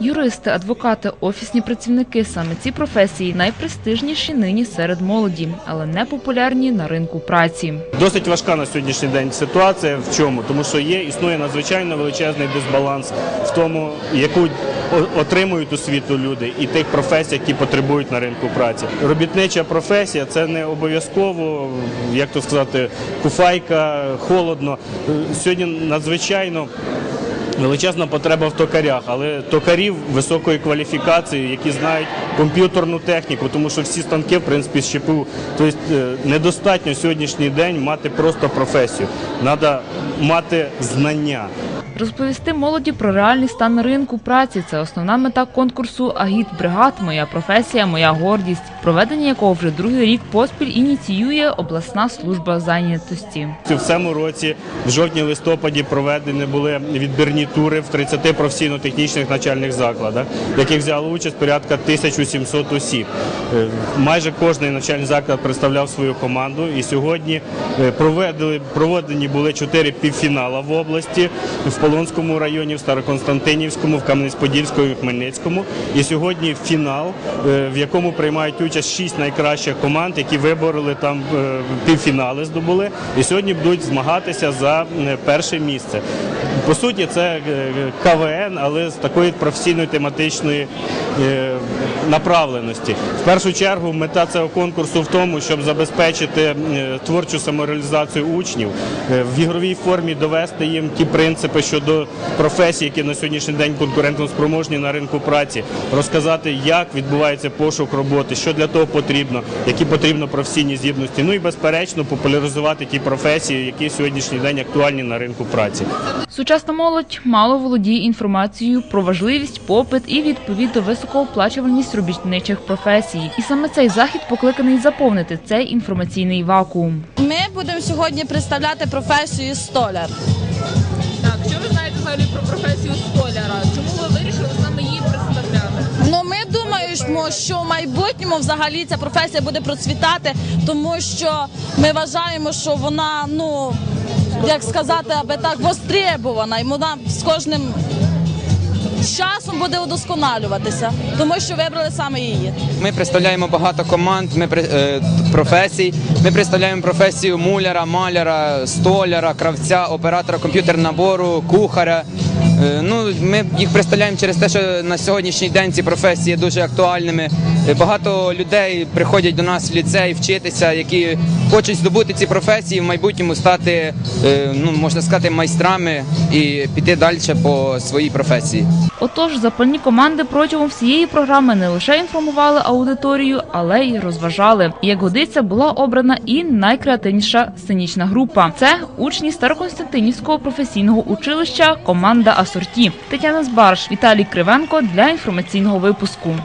Юристи, адвокати, офісні працівники саме ці професії найпрестижніші нині серед молоді, але не популярні на ринку праці. Досить важка на сьогоднішній день ситуація. В чому? Тому що є існує надзвичайно величезний дисбаланс в тому, яку отримують освіту люди, і тих професій, які потребують на ринку праці. Робітнича професія це не обов'язково, як то сказати, куфайка, холодно. Е, Сьогодні надзвичайно. Величезна потреба в токарях, але токарів високої кваліфікації, які знають комп'ютерну техніку, тому що всі станки, в принципі, з ЧПУ. Тобто е, недостатньо сьогоднішній день мати просто професію. Треба мати знання. Розповісти молоді про реальний стан ринку праці це основна мета конкурсу Агіт бригад Моя професія, моя гордість, проведення якого вже другий рік поспіль ініціює обласна служба зайнятості. В цьому році, в жовтні-листопаді, проведені були відбірні тури в 30 професійно-технічних навчальних закладах, в яких взяло участь порядка 1700 осіб. Е, Майже кожний навчальний заклад представляв свою команду. І сьогодні е, проведені були чотири півфінала в області в Полонському районі, в Староконстантинівському, в Кам'янець-Подільському і Хмельницькому. І сьогодні фінал, е, в якому приймають участь шість найкращих команд, які вибороли там е, півфінали, здобули. І сьогодні будуть змагатися за е, перше місце. По суті, це е, КВН, але з такої професійної тематичної е, направленості. В першу чергу мета цього конкурсу в тому, щоб забезпечити е, творчу самореалізацію учнів, в ігровій формі довести їм ті принципи щодо професій, які на сьогоднішній день конкурентно спроможні на ринку праці, розказати, як відбувається пошук роботи, що для того потрібно, які потрібно професійні здібності. Ну і безперечно популяризувати ті професії, які сьогоднішній день актуальні на ринку праці. Сучасна молодь мало володіє інформацією про важливість, попит і відповідно високооплачуваність робітничих професій. І саме цей захід покликаний заповнити цей інформаційний вакуум. Ми будемо сьогодні представляти професію столяр. Так, що ви знаєте взагалі про професію столяра? Чому ви вирішили саме її представляти? Ну ми думаємо, що в майбутньому взагалі ця професія буде процвітати, тому що ми вважаємо, що вона, ну як сказати, аби так востребована, і вона з кожним часом буде удосконалюватися, тому що вибрали саме її. Ми представляємо багато команд, ми е, професій. Ми представляємо професію муляра, маляра, столяра, кравця, оператора комп'ютерного набору, кухаря. Е, Ну, ми їх представляємо через те, що на сьогоднішній день ці професії є дуже актуальними. Е, Багато людей приходять до нас в ліцей вчитися, які хочуть здобути ці професії, в майбутньому стати, е, ну можна сказати, майстрами і піти далі по своїй професії. Отож, запальні команди протягом всієї програми не лише інформували аудиторію, але й розважали. Як годиться, була обрана і найкреативніша сценічна група. Це учні Староконстантинівського професійного училища, команда Асорті. Тетяна Збарш, Віталій Кривенко для інформаційного випуску.